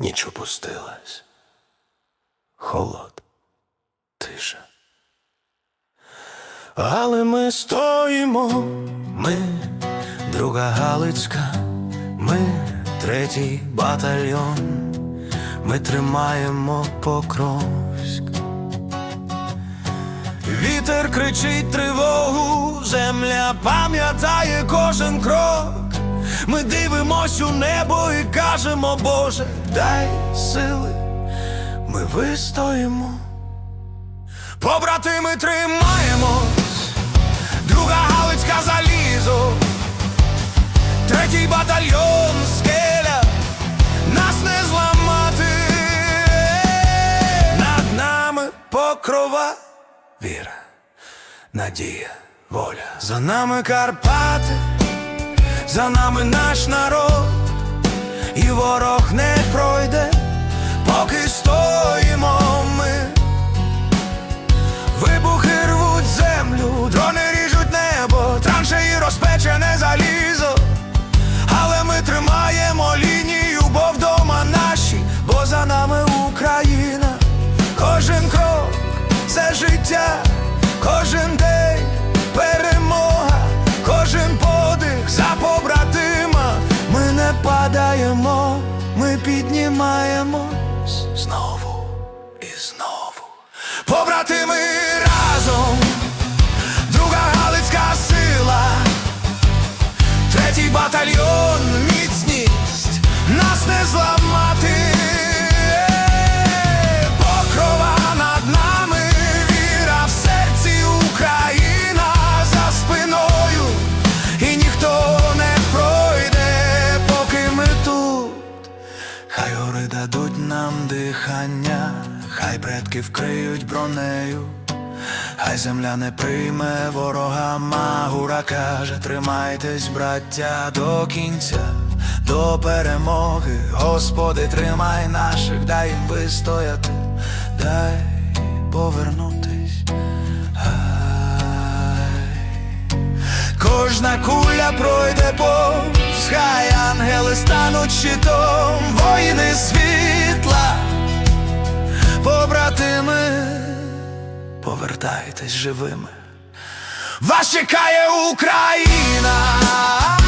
Ніч опустилась. Холод, тиша. Але ми стоїмо, ми, друга Галицька, ми третій батальйон, ми тримаємо Покровськ. Вітер кричить тривогу, земля пам'ятає кожен крок. Ми дивимось у небо і кажемо, Боже, дай сили, ми вистоїмо. Побратими тримаємось, друга Галицька залізо, третій батальйон скеля, нас не зламати, над нами покрова, віра, надія, воля. За нами Карпати, за нами наш народ, і ворог не пройде, поки стоїмо ми. Вибухи рвуть землю, дрони ріжуть небо, траншеї розпечене залізо. Але ми тримаємо лінію, бо вдома наші, бо за нами Україна. Кожен крок це життя, кожен піднімаємось знову і знову. Побратими разом, друга Галицька сила, третій батальйон, міцність, нас не зламати. Дадуть нам дихання, хай предки вкриють бронею, хай земля не прийме ворога, Магура каже, тримайтесь, браття, до кінця, до перемоги, Господи, тримай наших, дай їм вистояти, дай повернутись. Хай Кожна куля пройде повз, хай ангели стануть щитом, світла, побратими, повертайтесь живими. Вас чекає Україна.